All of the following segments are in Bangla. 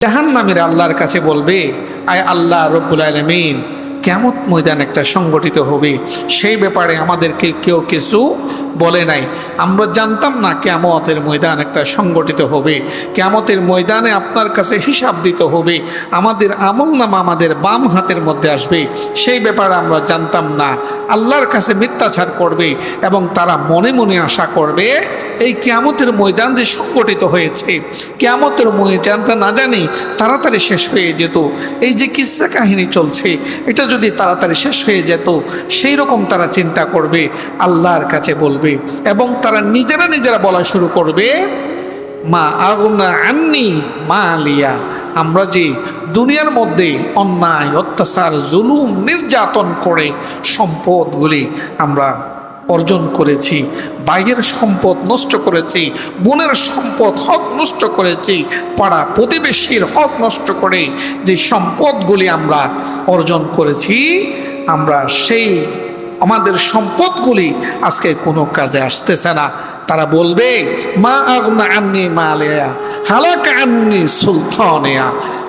জাহান্নামীর আল্লাহর কাছে বলবে আয় আল্লাহ রব্বুল আলমিন কেমত ময়দান একটা সংগঠিত হবে, সেই ব্যাপারে আমাদেরকে কেউ কিছু বলে নাই। আমরা জানতাম না কেমতের ময়দান একটা সংগঠিত হবে। কেমতের ময়দানে আপনার কাছে হিসাব দিতে হবে। আমাদের আমল নামা আমাদের বাম হাতের মধ্যে আসবে। সেই ব্যাপারে আমরা জানতাম না। আল্লাহর কাছে মিথ্যাচার করবে এবং তারা মনে মনে আশা করবে, এই কেয়ামতের ময়দান যে সংগঠিত হয়েছে, কেয়ামতের ময়দানটা না জানি তাড়াতাড়ি শেষ হয়ে যেত। এই যে কিসা কাহিনী চলছে, এটা যদি তাড়াতাড়ি শেষ হয়ে যেত, সেই রকম তারা চিন্তা করবে, আল্লাহর কাছে বলবে। এবং তারা নিজেরা নিজেরা বলা শুরু করবে, মা আগুনা আননি মা আলিয়া আমরা যে দুনিয়ার মধ্যে অন্যায়, অত্যাচার, জুলুম, নির্যাতন করে সম্পদগুলি আমরা অর্জন করেছি বাইয়ের সম্পদ নষ্ট করেছি, বোনের সম্পদ হক নষ্ট করেছি, পাড়া প্রতিবেশীর হক নষ্ট করে যে সম্পদগুলি আমরা অর্জন করেছি, আমরা সেই আমাদের সম্পদগুলি আজকে কোনো কাজে আসতেছে না। তারা বলবে, মা আগনা আন্নি মালেয়া, হালাক আন্নি সুলতানেয়া।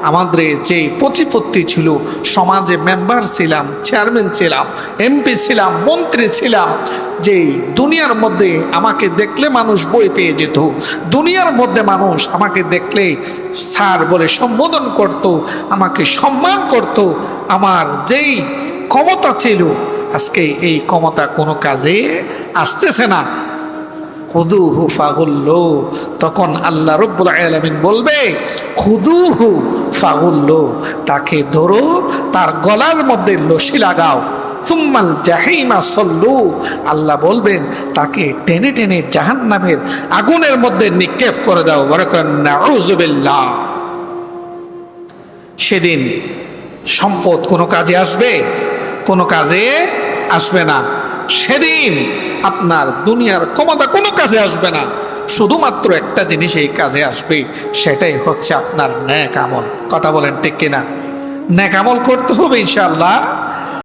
আমাদের যে প্রতিপত্তি ছিল, সমাজে মেম্বার ছিলাম, চেয়ারম্যান ছিলাম, এমপি ছিলাম, মন্ত্রী ছিলাম যে দুনিয়ার মধ্যে আমাকে দেখলে মানুষ বই পেয়ে যেত, দুনিয়ার মধ্যে মানুষ আমাকে দেখলে স্যার বলে সম্বোধন করত, আমাকে সম্মান করত, আমার যেই ক্ষমতা ছিল আজকে এই ক্ষমতা কোনো কাজে আসতেছে না। খুদুহু ফাগুল্লো। তখন আল্লাহ রব্বুল আলমিন বলবে খুদুহু ফাগুল্লো, তাকে ধরো, তার গলার মধ্যে লসি লাগাও। সুম্মাল জাহিমা সল্লু। আল্লাহ বলবেন, তাকে টেনে টেনে জাহান্নামের আগুনের মধ্যে নিক্ষেপ করে দাও। বরকন নাউজুবিল্লাহ সেদিন সম্পদ কোনো কাজে আসবে? কোনো কাজে আসবে না। সেদিন আপনার দুনিয়ার ক্ষমতা কোনো কাজে আসবে না। শুধুমাত্র একটা জিনিস এই কাজে আসবে, সেটাই হচ্ছে আপনার ন্যাক আমল। কথা বলেন ঠিক কিনা? ন্যাক আমল করতে হবে ইনশাল্লাহ